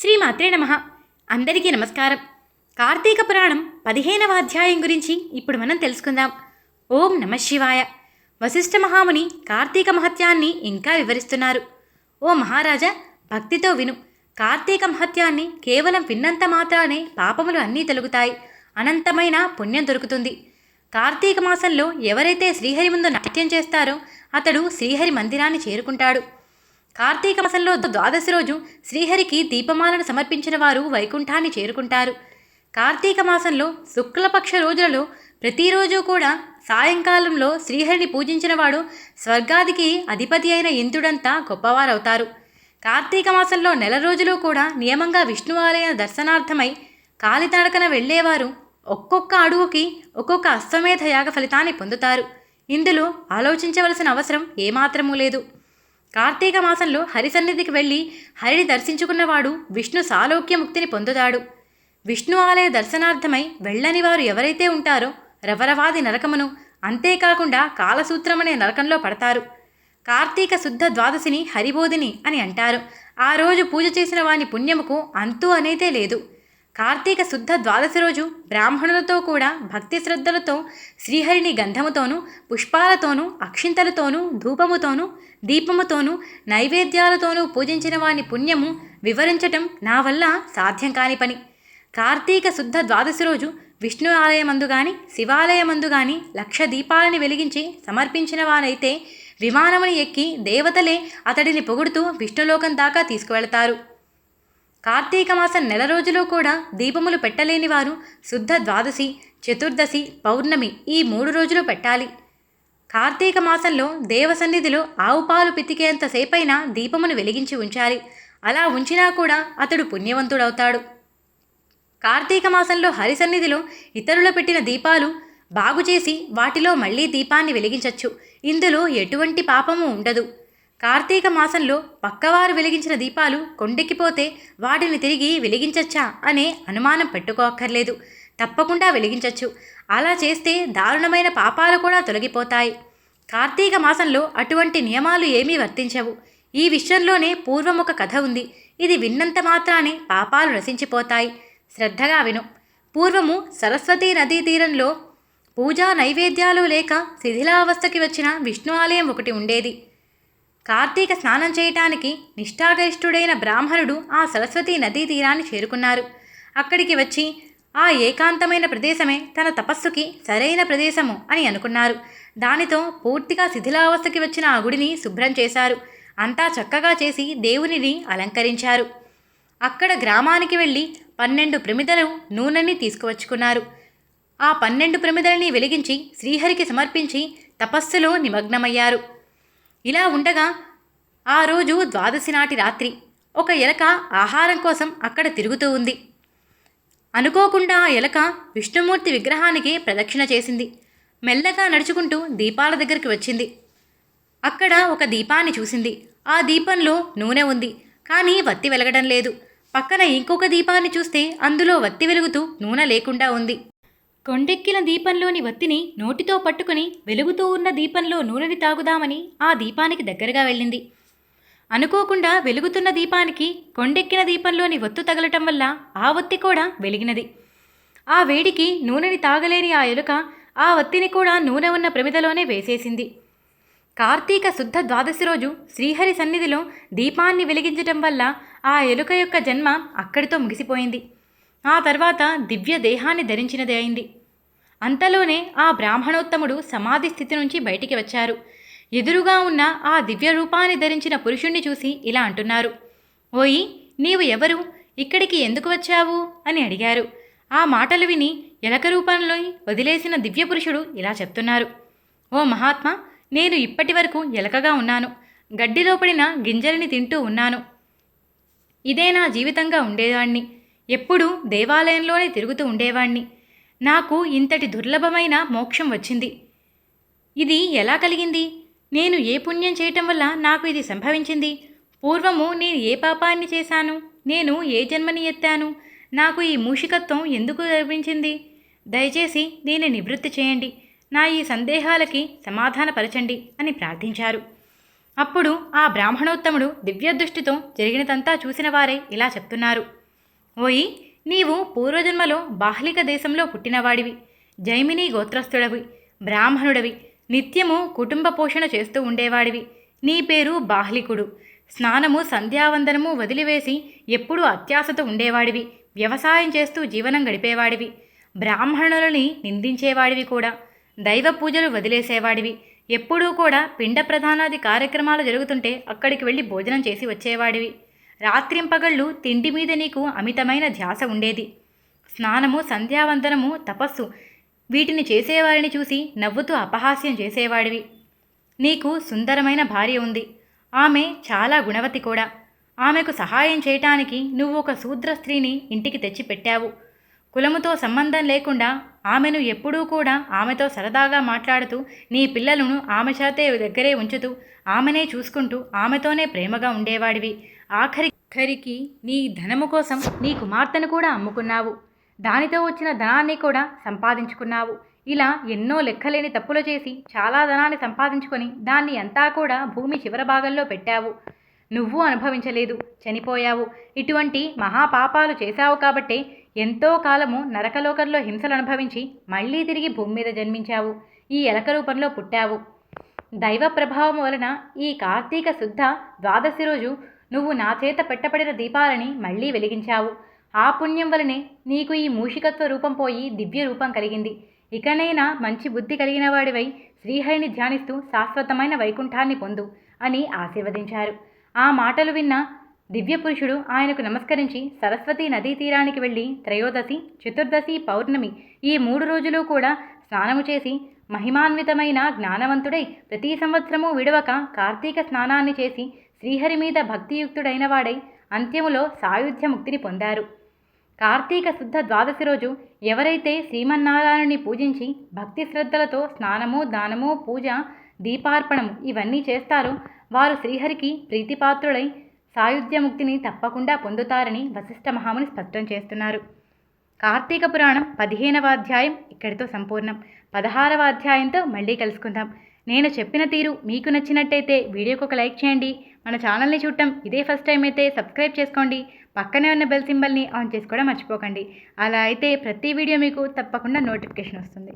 శ్రీమాత్రే నమ. అందరికీ నమస్కారం. కార్తీక పురాణం పదిహేనవ అధ్యాయం గురించి ఇప్పుడు మనం తెలుసుకుందాం. ఓం నమ శివాయ. వశిష్ఠ మహాముని కార్తీక మహత్యాన్ని ఇంకా వివరిస్తున్నారు. ఓ మహారాజా భక్తితో విను. కార్తీక మహత్యాన్ని కేవలం విన్నంత మాత్రానే పాపములు అన్నీ తొలుగుతాయి. అనంతమైన పుణ్యం దొరుకుతుంది. కార్తీక మాసంలో ఎవరైతే శ్రీహరి ముందు నాట్యం చేస్తారో అతడు శ్రీహరి మందిరాన్ని చేరుకుంటాడు. కార్తీక మాసంలో ద్వాదశి రోజు శ్రీహరికి దీపమాలను సమర్పించిన వారు వైకుంఠాన్ని చేరుకుంటారు. కార్తీక మాసంలో శుక్లపక్ష రోజులలో ప్రతిరోజు కూడా సాయంకాలంలో శ్రీహరిని పూజించినవాడు స్వర్గాదికి అధిపతి అయిన ఇంద్రుడంతా గొప్పవారవుతారు. కార్తీక మాసంలో నెల రోజులు కూడా నియమంగా విష్ణు ఆలయ దర్శనార్థమై కాలితడకన వెళ్ళేవారు ఒక్కొక్క అడుగుకి ఒక్కొక్క అశ్వమేధ యాగ ఫలితాన్ని పొందుతారు. ఇందులో ఆలోచించవలసిన అవసరం ఏమాత్రమూ లేదు. కార్తీక మాసంలో హరి సన్నిధికి వెళ్ళి హరిని దర్శించుకున్నవాడు విష్ణు సాలోక్య ముక్తిని పొందుతాడు. విష్ణు ఆలయ దర్శనార్థమై వెళ్ళని వారు ఎవరైతే ఉంటారో రవరవాది నరకమును అంతేకాకుండా కాలసూత్రమనే నరకంలో పడతారు. కార్తీక శుద్ధ ద్వాదశిని హరిబోధిని అని అంటారు. ఆ రోజు పూజ చేసిన వాని పుణ్యముకు అంతు అనేదే లేదు. కార్తీక శుద్ధ ద్వాదశి రోజు బ్రాహ్మణులతో కూడా భక్తి శ్రద్ధలతో శ్రీహరిని గంధముతోనూ పుష్పాలతోనూ అక్షింతలతోనూ ధూపముతోనూ దీపముతోనూ నైవేద్యాలతోనూ పూజించిన వాని పుణ్యము వివరించటం నా వల్ల సాధ్యం కాని పని. కార్తీక శుద్ధ ద్వాదశి రోజు విష్ణు ఆలయమందు గాని శివాలయమందు గాని లక్ష దీపాలని వెలిగించి సమర్పించిన వారైతే విమానముని ఎక్కి దేవతలే అతడిని పొగుడుతూ విష్ణులోకం దాకా తీసుకువెళతారు. కార్తీక మాసం నెల రోజులు కూడా దీపములు పెట్టలేని వారు శుద్ధ ద్వాదశి చతుర్దశి పౌర్ణమి ఈ మూడు రోజులు పెట్టాలి. కార్తీక మాసంలో దేవసన్నిధిలో ఆవు పాలు పితికేంతసేపైనా దీపమును వెలిగించి ఉంచాలి. అలా ఉంచినా కూడా అతడు పుణ్యవంతుడవుతాడు. కార్తీక మాసంలో హరి సన్నిధిలో ఇతరుల పెట్టిన దీపాలు బాగు చేసి వాటిలో మళ్ళీ దీపాన్ని వెలిగించవచ్చు ఇందులో ఎటువంటి పాపము ఉండదు. కార్తీక మాసంలో పక్కవారు వెలిగించిన దీపాలు కొండెక్కిపోతే వాటిని తిరిగి వెలిగించచ్చా అనే అనుమానం పెట్టుకోక్కర్లేదు. తప్పకుండా వెలిగించవచ్చు అలా చేస్తే దారుణమైన పాపాలు కూడా తొలగిపోతాయి. కార్తీక మాసంలో అటువంటి నియమాలు ఏమీ వర్తించవు. ఈ విషయంలోనే పూర్వం ఒక కథ ఉంది. ఇది విన్నంత మాత్రానే పాపాలు నశించిపోతాయి. శ్రద్ధగా విను. పూర్వము సరస్వతీ నదీ తీరంలో పూజా నైవేద్యాలు లేక శిథిలావస్థకి వచ్చిన విష్ణు ఆలయం ఒకటి ఉండేది. కార్తీక స్నానం చేయటానికి నిష్ఠాగరిష్ఠుడైన బ్రాహ్మణుడు ఆ సరస్వతీ నదీ తీరాన్ని చేరుకున్నారు. అక్కడికి వచ్చి ఆ ఏకాంతమైన ప్రదేశమే తన తపస్సుకి సరైన ప్రదేశము అని అనుకున్నారు. దానితో పూర్తిగా శిథిలావస్థకి వచ్చిన ఆ గుడిని శుభ్రం చేశారు. అంతా చక్కగా చేసి దేవునిని అలంకరించారు. అక్కడ గ్రామానికి వెళ్ళి పన్నెండు ప్రమిదలు నూనెని తీసుకువచ్చుకున్నారు. ఆ పన్నెండు ప్రమిదలని వెలిగించి శ్రీహరికి సమర్పించి తపస్సులో నిమగ్నమయ్యారు. ఇలా ఉండగా ఆ రోజు ద్వాదశి నాటి రాత్రి ఒక ఎలక ఆహారం కోసం అక్కడ తిరుగుతూ ఉంది. అనుకోకుండా ఆ ఎలక విష్ణుమూర్తి విగ్రహానికి ప్రదక్షిణ చేసింది. మెల్లగా నడుచుకుంటూ దీపాల దగ్గరికి వచ్చింది. అక్కడ ఒక దీపాన్ని చూసింది. ఆ దీపంలో నూనె ఉంది కానీ వత్తి వెలగడం లేదు. పక్కన ఇంకొక దీపాన్ని చూస్తే అందులో వత్తి వెలుగుతూ నూనె లేకుండా ఉంది. కొండెక్కిన దీపంలోని వత్తిని నోటితో పట్టుకుని వెలుగుతూ ఉన్న దీపంలో నూనెని తాగుదామని ఆ దీపానికి దగ్గరగా వెళ్ళింది. అనుకోకుండా వెలుగుతున్న దీపానికి కొండెక్కిన దీపంలోని ఒత్తు తగలటం వల్ల ఆ ఒత్తి కూడా వెలిగినది. ఆ వేడికి నూనెని తాగలేని ఆ ఎలుక ఆ ఒత్తిని కూడా నూనె ఉన్న ప్రమిదలోనే వేసేసింది. కార్తీక శుద్ధ ద్వాదశి రోజు శ్రీహరి సన్నిధిలో దీపాన్ని వెలిగించటం వల్ల ఆ ఎలుక యొక్క జన్మ అక్కడితో ముగిసిపోయింది. ఆ తర్వాత దివ్య దేహాన్ని ధరించినది అయింది. అంతలోనే ఆ బ్రాహ్మణోత్తముడు సమాధి స్థితి నుంచి బయటికి వచ్చారు. ఎదురుగా ఉన్న ఆ దివ్య రూపాన్ని ధరించిన పురుషుణ్ణి చూసి ఇలా అంటున్నారు. ఓయి నీవు ఎవరు? ఇక్కడికి ఎందుకు వచ్చావు? అని అడిగారు. ఆ మాటలు విని ఎలక రూపంలో వదిలేసిన దివ్య పురుషుడు ఇలా చెప్తున్నారు. ఓ మహాత్మా నేను ఇప్పటి వరకు ఎలకగా ఉన్నాను. గడ్డిలో పడిన గింజలని తింటూ ఉన్నాను. ఇదే నా జీవితంగా ఉండేదాన్ని. ఎప్పుడూ దేవాలయంలోనే తిరుగుతూ ఉండేవాణ్ణి. నాకు ఇంతటి దుర్లభమైన మోక్షం వచ్చింది. ఇది ఎలా కలిగింది? నేను ఏ పుణ్యం చేయటం వల్ల నాకు ఇది సంభవించింది? పూర్వము నేను ఏ పాపాన్ని చేశాను? నేను ఏ జన్మని ఎత్తాను? నాకు ఈ మూషికత్వం ఎందుకు లభించింది? దయచేసి దీన్ని నివృత్తి చేయండి. నా ఈ సందేహాలకి సమాధానపరచండి అని ప్రార్థించారు. అప్పుడు ఆ బ్రాహ్మణోత్తముడు దివ్యదృష్టితో జరిగినదంతా చూసిన వారే ఇలా చెప్తున్నారు. ఓయి నీవు పూర్వజన్మలో బాహ్లిక దేశంలో పుట్టినవాడివి. జైమిని గోత్రస్థుడవి బ్రాహ్మణుడవి. నిత్యము కుటుంబ పోషణ చేస్తూ ఉండేవాడివి. నీ పేరు బాహ్లికుడు. స్నానము సంధ్యావందనము వదిలివేసి ఎప్పుడూ అత్యాశతో ఉండేవాడివి. వ్యవసాయం చేస్తూ జీవనం గడిపేవాడివి. బ్రాహ్మణులని నిందించేవాడివి కూడా. దైవ పూజలు వదిలేసేవాడివి. ఎప్పుడూ కూడా పిండ ప్రధానాది కార్యక్రమాలు జరుగుతుంటే అక్కడికి వెళ్ళి భోజనం చేసి వచ్చేవాడివి. రాత్రింపగళ్ళు తిండి మీద నీకు అమితమైన ధ్యాస ఉండేది. స్నానము సంధ్యావందనము తపస్సు వీటిని చేసేవారిని చూసి నవ్వుతూ అపహాస్యం చేసేవాడివి. నీకు సుందరమైన భార్య ఉంది. ఆమె చాలా గుణవతి కూడా. ఆమెకు సహాయం చేయటానికి నువ్వు ఒక శూద్ర స్త్రీని ఇంటికి తెచ్చిపెట్టావు. కులముతో సంబంధం లేకుండా ఆమెను ఎప్పుడూ కూడా ఆమెతో సరదాగా మాట్లాడుతూ నీ పిల్లలను ఆమె చేతే దగ్గరే ఉంచుతూ ఆమెనే చూసుకుంటూ ఆమెతోనే ప్రేమగా ఉండేవాడివి. ఆఖరి ఖరికి నీ ధనము కోసం నీ కుమార్తెను కూడా అమ్ముకున్నావు. దానితో వచ్చిన ధనాన్ని కూడా సంపాదించుకున్నావు. ఇలా ఎన్నో లెక్కలేని తప్పులు చేసి చాలా ధనాన్ని సంపాదించుకొని దాన్ని అంతా కూడా భూమి చివర భాగంలో పెట్టావు. నువ్వు అనుభవించలేదు చనిపోయావు. ఇటువంటి మహాపాపాలు చేశావు కాబట్టే ఎంతో కాలము నరకలోకంలో హింసలు అనుభవించి మళ్ళీ తిరిగి భూమి మీద జన్మించావు. ఈ ఎలక రూపంలో పుట్టావు. దైవ ప్రభావం వలన ఈ కార్తీక శుద్ధ ద్వాదశి రోజు నువ్వు నా చేత పెట్టబడిన దీపాలని మళ్ళీ వెలిగించావు. ఆ పుణ్యం వలనే నీకు ఈ మూషికత్వ రూపం పోయి దివ్య రూపం కలిగింది. ఇకనైనా మంచి బుద్ధి కలిగిన వాడివై శ్రీహరిని ధ్యానిస్తూ శాశ్వతమైన వైకుంఠాన్ని పొందు అని ఆశీర్వదించారు. ఆ మాటలు విన్న దివ్య పురుషుడు ఆయనకు నమస్కరించి సరస్వతి నదీ తీరానికి వెళ్ళి త్రయోదశి చతుర్దశి పౌర్ణమి ఈ మూడు రోజులు కూడా స్నానము చేసి మహిమాన్వితమైన జ్ఞానవంతుడై ప్రతి సంవత్సరము విడవక కార్తీక స్నానాన్ని చేసి శ్రీహరి మీద భక్తియుక్తుడైన వాడై అంత్యములో సాయుధ్య ముక్తిని పొందారు. కార్తీక శుద్ధ ద్వాదశి రోజు ఎవరైతే శ్రీమన్నారాయణుని పూజించి భక్తి శ్రద్ధలతో స్నానము దానము పూజ దీపార్పణము ఇవన్నీ చేస్తారో వారు శ్రీహరికి ప్రీతిపాత్రులై సాయుధ్యముక్తిని తప్పకుండా పొందుతారని వశిష్ఠ మహాముని స్పష్టం చేస్తున్నారు. కార్తీక పురాణం పదిహేనవ అధ్యాయం ఇక్కడితో సంపూర్ణం. పదహారవ అధ్యాయంతో మళ్ళీ కలుసుకుందాం. నేను చెప్పిన తీరు మీకు నచ్చినట్టయితే వీడియోకి ఒక లైక్ చేయండి. మన ఛానల్ని చూడటం ఇదే ఫస్ట్ టైం అయితే సబ్స్క్రైబ్ చేసుకోండి. పక్కనే ఉన్న బెల్ సింబల్ని ఆన్ చేసుకోవడం మర్చిపోకండి. అలా అయితే ప్రతి వీడియో మీకు తప్పకుండా నోటిఫికేషన్ వస్తుంది.